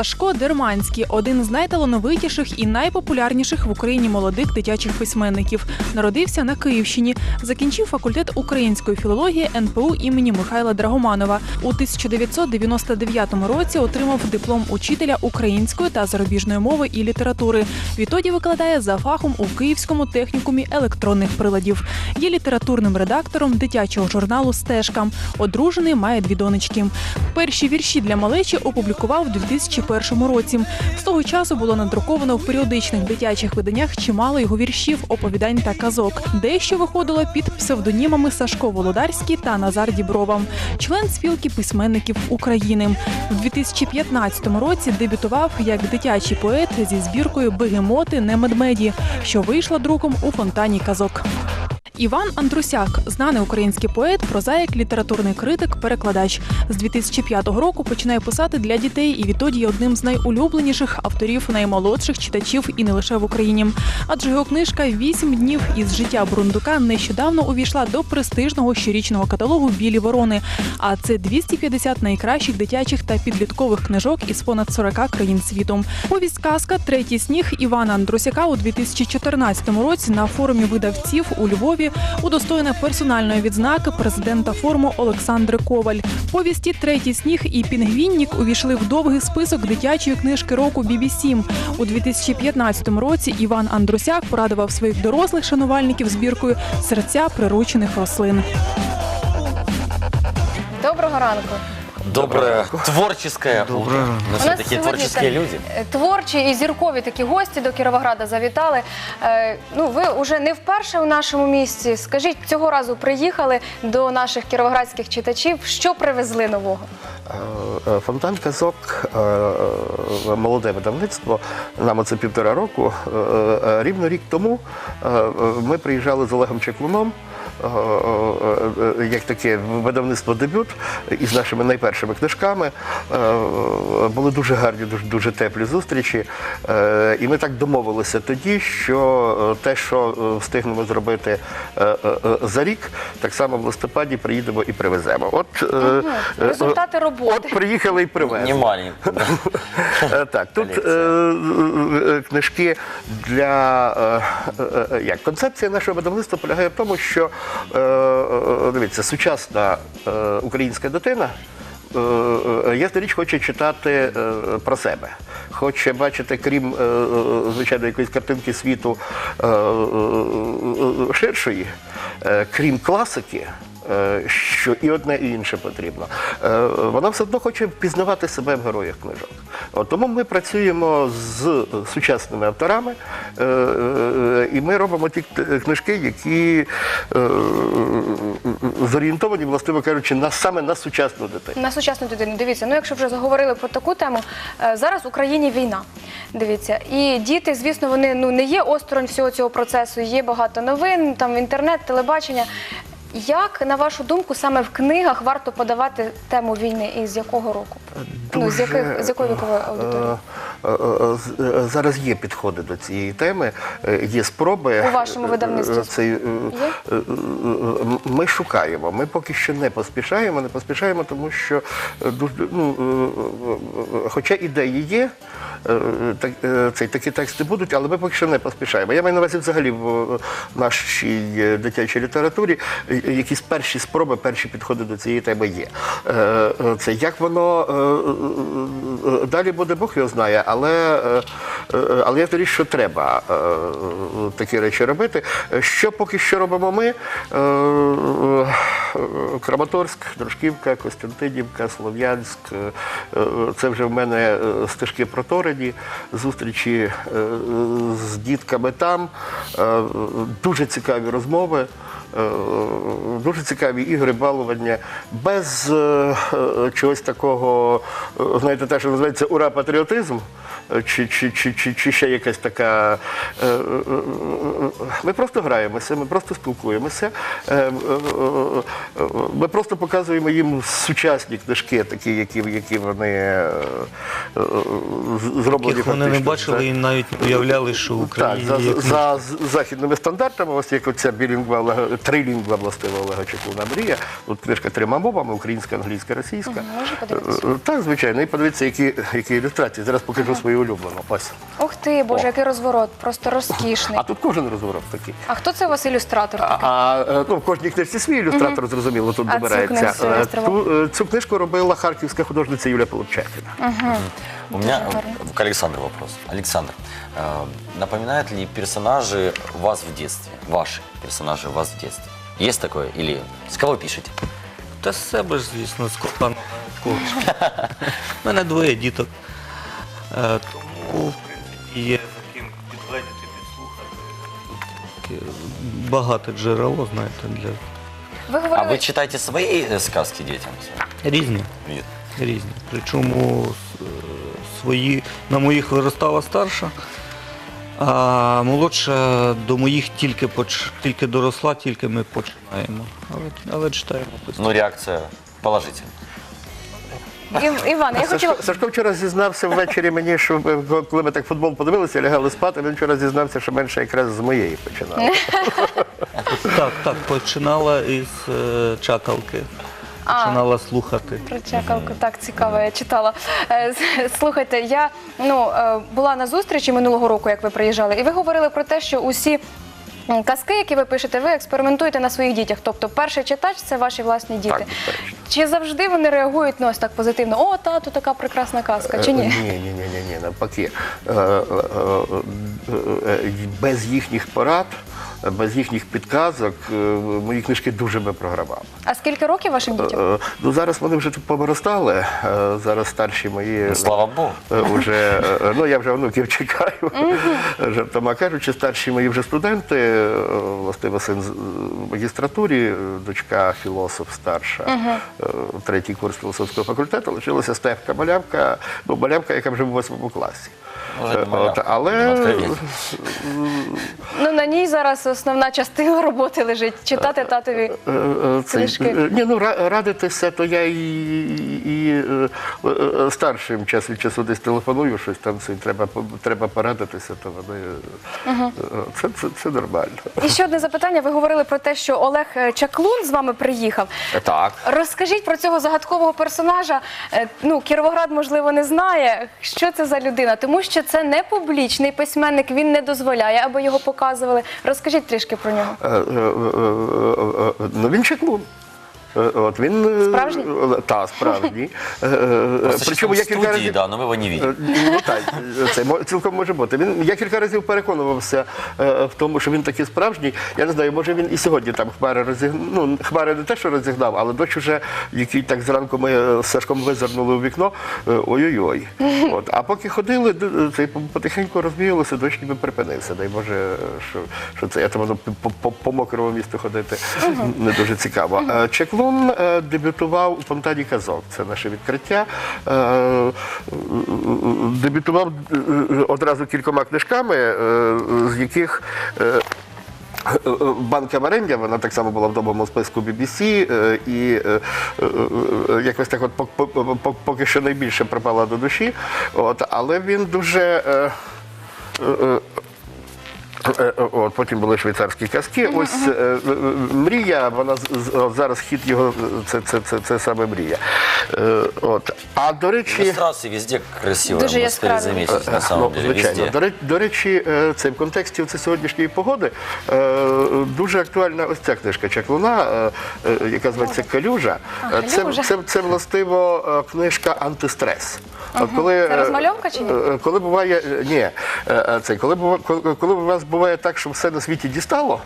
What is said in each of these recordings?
Сашко Дерманський один з найталановитіших і найпопулярніших в Україні молодих дитячих письменників. Народився на Київщині, закінчив факультет української філології НПУ імені Михайла Драгоманова. У 1999 році отримав диплом учителя української та зарубіжної мови і літератури. Відтоді викладає за фахом у Київському технікумі електронних приладів. Є літературним редактором дитячого журналу Стежка. Одружений має дві донечки. Перші вірші для малечі опублікував у 2001 році. З того часу було надруковано в періодичних дитячих виданнях чимало його віршів, оповідань та казок. Дещо виходило під псевдонімами Сашко Володарський та Назар Діброва, член спілки письменників України. У 2015 році дебютував як дитячий поет зі збіркою Бегемоти не медмеді, що вийшла друком у фонтані казок. Іван Андрусяк, знаний український поет, прозаїк, літературний критик, перекладач. З 2005 року починає писати для дітей і відтоді є одним з найулюбленіших авторів наймолодших читачів і не лише в Україні. Адже його книжка Вісім днів із життя Брундука нещодавно увійшла до престижного щорічного каталогу Білі ворони. А це 250 найкращих дитячих та підліткових книжок із понад 40 країн світу. Повість казка Третій сніг Івана Андрусяка у 2014 році на форумі видавців у Львові удостоєна персональної відзнаки президента форуму Олександри Коваль. Повісті Третій сніг і Пінгвіннік увійшли в довгий список дитячої книжки року BBC. У 2015 році Іван Андрусяк порадував своїх дорослих шанувальників збіркою серця приручених рослин. Доброго ранку. Доброе творческое утро. Мы У все нас такие сьогодні творческие так, люди. е, Творчі і зіркові такі гості до Кіровограда завітали. Е, ну, ви вже не вперше у нашому місті. Скажіть, цього разу приїхали до наших кіровоградських читачів. Що привезли нового? Е, е, Фонтан казок, е, е, молоде видавництво. Нам оце півтора року. Е, е, Рівно рік тому е, е, ми приїжджали з Олегом Чеклуном. Е, е, е, Як таке видавництво дебют із нашими найпершими книжками. Були дуже гарні, дуже, дуже теплі зустрічі. І ми так домовилися тоді, що те, що встигнемо зробити за рік, так само в листопаді приїдемо і привеземо. От е, Результати роботи. От приїхали і привезли. Не маленький. да. Е, Так, тут книжки для як концепція нашого видавництва полягає в тому, що дивіться, сучасна е, українська дитина. е, е, Ясна річ хоче читати е, про себе, хоче бачити, крім е, е, звичайно якоїсь картинки світу е, е, е, ширшої, е, крім класики, е, що і одне, і інше потрібно. Е, Вона все одно хоче впізнавати себе в героях книжок. Тому ми працюємо з сучасними авторами, е, е, і ми робимо ті книжки, які е, зорієнтовані, властиво кажучи, на саме на сучасну дитину. На сучасну дитину. Дивіться, ну якщо вже заговорили про таку тему, е, зараз в Україні війна. Дивіться, і діти, звісно, вони ну не є осторонь всього цього процесу. Є багато новин, там інтернет, телебачення. Як на вашу думку, саме в книгах варто подавати тему війни і з якого року? ну з яких з якої вікової аудиторії? Е, е, е, Зараз є підходи до цієї теми, є спроби. У вашому видавництві Е, цей, е, є? Ми шукаємо. Ми поки що не поспішаємо, не поспішаємо, тому що ну, хоча ідеї є, так- цей, такі тексти будуть, але ми поки що не поспішаємо. Я маю на увазі взагалі в нашій дитячій літературі якісь перші спроби, перші підходи до цієї теми є. Це як воно далі буде, Бог його знає, але, е, е, але я тоді, що треба е, такі речі робити. Що поки що робимо ми? Краматорськ, Дружківка, Костянтинівка, Слов'янськ. Це вже в мене стежки проторені, зустрічі з дітками там. Дуже цікаві розмови. Е, Дуже цікаві ігри, балування, без е, е, чогось такого, знаєте, те, що називається ура патріотизм. е, чи, чи, чи, чи, чи ще якась така. Ми просто граємося, ми просто спілкуємося. Ми просто показуємо їм сучасні книжки, такі, які, які вони зроблені. Яких вони не бачили і навіть уявляли, що в так, Україні за, є за, західними стандартами, ось як оця білінгва, трилінгва властива Олега Чеклуна Мрія. Тут книжка трьома мовами: українська, англійська, російська. Можна подивитися? Е, Так, звичайно. І подивіться, які, які ілюстрації. Зараз покажу свою улюблену. Ось. Ух ти, боже, О. який розворот, просто розкішний. А тут кожен розворот такий. А хто це у вас ілюстратор? Такий? а е, ну, в кожній книжці свій ілюстратор, зрозуміло, тут А цю добирається. книжку Е, цю книжку робила харківська художниця Юлія Полупчакіна. У меня Дуже э, к Александру вопрос. Александр, э, напоминают ли персонажи вас в детстве? Ваши персонажи вас в детстве? Есть такое? Или с кого пишете? Та з себе ж, звісно, з коханого кошка. У мене двоє діток. Е, Тому, в принципі, є за ким підгледіти, підслухати. Таке Багате джерело, знаєте, для Ви А говорили, вы читаете свои э, сказки детям? різні. Нет. різні. Причому с- е, свої на моїх виростала старша, а молодша до моїх тільки поч, тільки доросла, тільки ми починаємо. Але, але читаємо. Ну, реакция положительная. Ів- Іван, я хотіла. Сашко, Сашко вчора зізнався ввечері мені, що е, коли ми так футбол подивилися, лягали спати, він вчора зізнався, що менше якраз з моєї починав. Так, так, починала із е, чакалки. Починала слухати. Про чекалку так цікаво, я читала. Е, с- Слухайте, я ну е, була на зустрічі минулого року, як ви приїжджали, і ви говорили про те, що усі. м, Казки, які ви пишете, ви експериментуєте на своїх дітях. Тобто, перший читач це ваші власні діти. Так, безперечно. Чи завжди вони реагують ну, ось так позитивно? О, тату, така прекрасна казка, чи ні? Е, Ні, ні, ні, ні, ні, навпаки. Е, е, е, е, е, Без їхніх порад, без їхніх підказок е, мої книжки дуже би програвали. А скільки років вашим дітям? Е, Ну зараз вони вже тут повиростали. е, Зараз старші мої Ну, слава богу. уже, ну я вже внуків чекаю. Жартома кажучи, старші мої вже студенти, властиво син з- в магістратурі, дочка філософ старша, третій курс філософського факультету, лишилася Стефка Малявка, ну Малявка, яка вже в восьмому класі. Е, от, але. Ну на ній зараз основна частина роботи лежить. Читати татові. Е, е, цей, Книжки. е, ні, ну радитися, то я і, і е, е, е, старшим час від часу десь телефоную, щось там це треба, треба порадитися, то вони е, це, це, це нормально. І ще одне запитання. Ви говорили про те, що Олег е, Чаклун з вами приїхав. Так. Розкажіть про цього загадкового персонажа. Е, Ну, Кіровоград, можливо, не знає, що це за людина, тому що це не публічний письменник, він не дозволяє, аби його показували. Розкажіть трішки про нього. Е, Ну він чеклун. Е, От він е, Справжній? Та, справжній. Е, Причому я кілька разів. да, мы не. Е, Ну так, це цілком може бути. Він я кілька разів переконувався в тому, що він такий справжній. Я не знаю, може він і сьогодні там хмари розігнав. Ну хмари не те, що розігнав, але дощ уже, який так зранку ми з Сашком визирнули у вікно. Ой-ой-ой. От а поки ходили, це потихеньку розвіялося, дощ ніби припинився. Дай Боже, що, що це я там по, по, по мокрому місту ходити не дуже цікаво. Е, Е, дебютував у фонтані казок. Це наше відкриття. Дебютував одразу кількома книжками, з яких. Банка варення, вона так само була в доброму списку BBC, і якось так от пок- пок- пок- поки що найбільше припала до душі. От, але він дуже. Е, е, От, потім були швейцарські казки. Ось е, е, е, мрія, вона от зараз хід його це, це, це, це саме мрія. Е, От. А до речі. Иллюстрации везде красиво. Дуже на самом Ну, звичайно. везде. До, до речі, це в контексті це сьогоднішньої погоди е, дуже актуальна ось ця книжка Чаклуна, яка зветься Калюжа. Е, Це, «Калюжа». це, це властиво книжка антистрес. От коли, Це розмальовка чи ні? Коли буває, ні, це, коли, коли, коли у вас буває так, що все на світі дістало,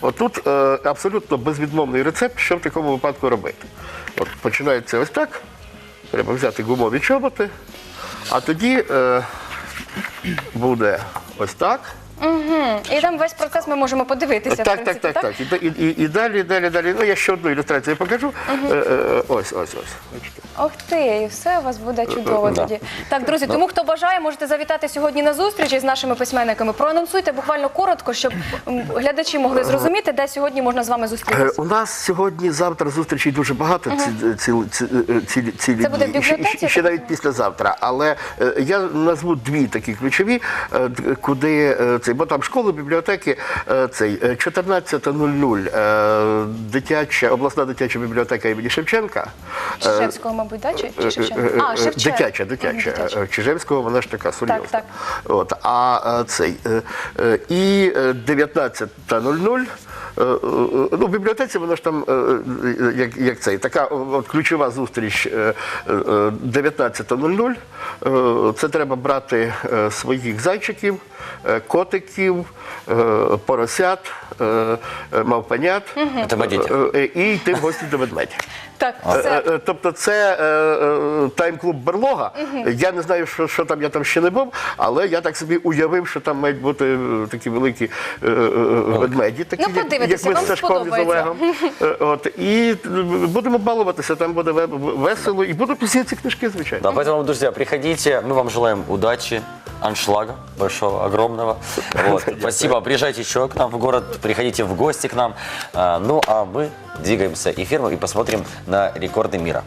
отут е, абсолютно безвідмовний рецепт, що в такому випадку робити. От починається ось так. Треба взяти гумові чоботи, а тоді е, буде ось так. Угу. І там весь процес ми можемо подивитися. в Так, так, так, так. І, і, і, і далі, далі, далі. Ну, я ще одну ілюстрацію покажу. Е, е, Ось, ось, ось. Ох ти, і все у вас буде чудово Да. тоді. Так, друзі, тому хто бажає, можете завітати сьогодні на зустріч з нашими письменниками. Проанонсуйте буквально коротко, щоб м, глядачі могли зрозуміти, де сьогодні можна з вами Е, зустрітися. У нас сьогодні, завтра зустрічей дуже багато. Ці, ці, ці, е, цілі, цілі Це буде в дні. Ще- бібліотеці, ще так навіть післязавтра. Але е, я назву дві такі ключові, е, д- куди е, цей, бо там школи, бібліотеки, е, цей е, 14.00 е, дитяча обласна дитяча бібліотека імені Шевченка. Е, Чижевського, мабуть, да? чи, чи Шевченка? Е, е, А, е, Шевченка. Дитяча, дитяча. дитяча. Е, Чижевського, вона ж така серйозна. так. От, а е, цей е, е, і е, 19.00. е, е, Ну, в бібліотеці воно ж там, е, як, як цей, така от, ключова зустріч е, е, 19.00. Е, Це треба брати своїх зайчиків, котиків, поросят, мавпанят е, і йти в гості до ведмедя. Так, Е, все. е, Тобто це е, е, тайм-клуб Берлога. Я не знаю, що, що там я там ще не був, але я так собі уявив, що там мають бути е, такі великі е, е, ведмеді, такі, Ну, як- ми вам з Сашком і з сподобається. Олегом. Е, От, і е, будемо балуватися, там буде ве- весело, і будуть всі ці книжки, звичайно. Да, поэтому, друзья, приходите. Мы вам желаем удачи, аншлага большого, огромного. Вот. Спасибо. Приезжайте еще к нам в город, приходите в гости к нам. А, Ну, а мы двигаемся эфиром и посмотрим на рекорды мира.